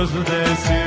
gözdesin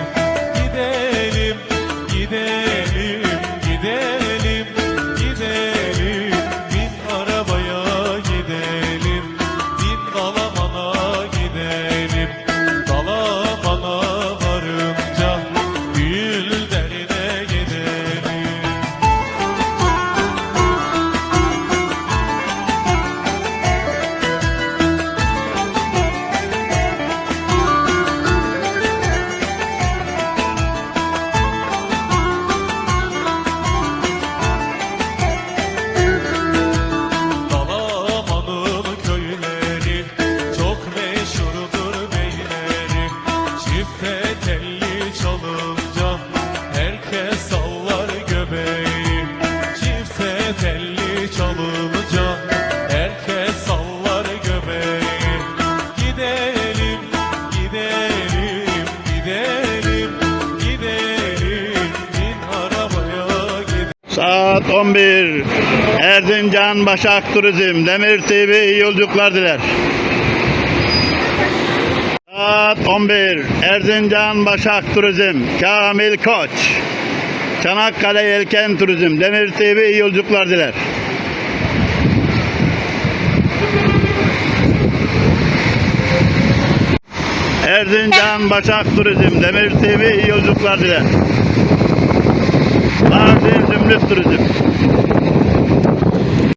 Saat 11. Erzincan Başak Turizm Demir TV iyi yolculuklar diler. Saat 11. Erzincan Başak Turizm Kamil Koç. Çanakkale Yelken Turizm Demir TV iyi yolculuklar diler. Erzincan Başak Turizm Demir TV iyi yolculuklar diler.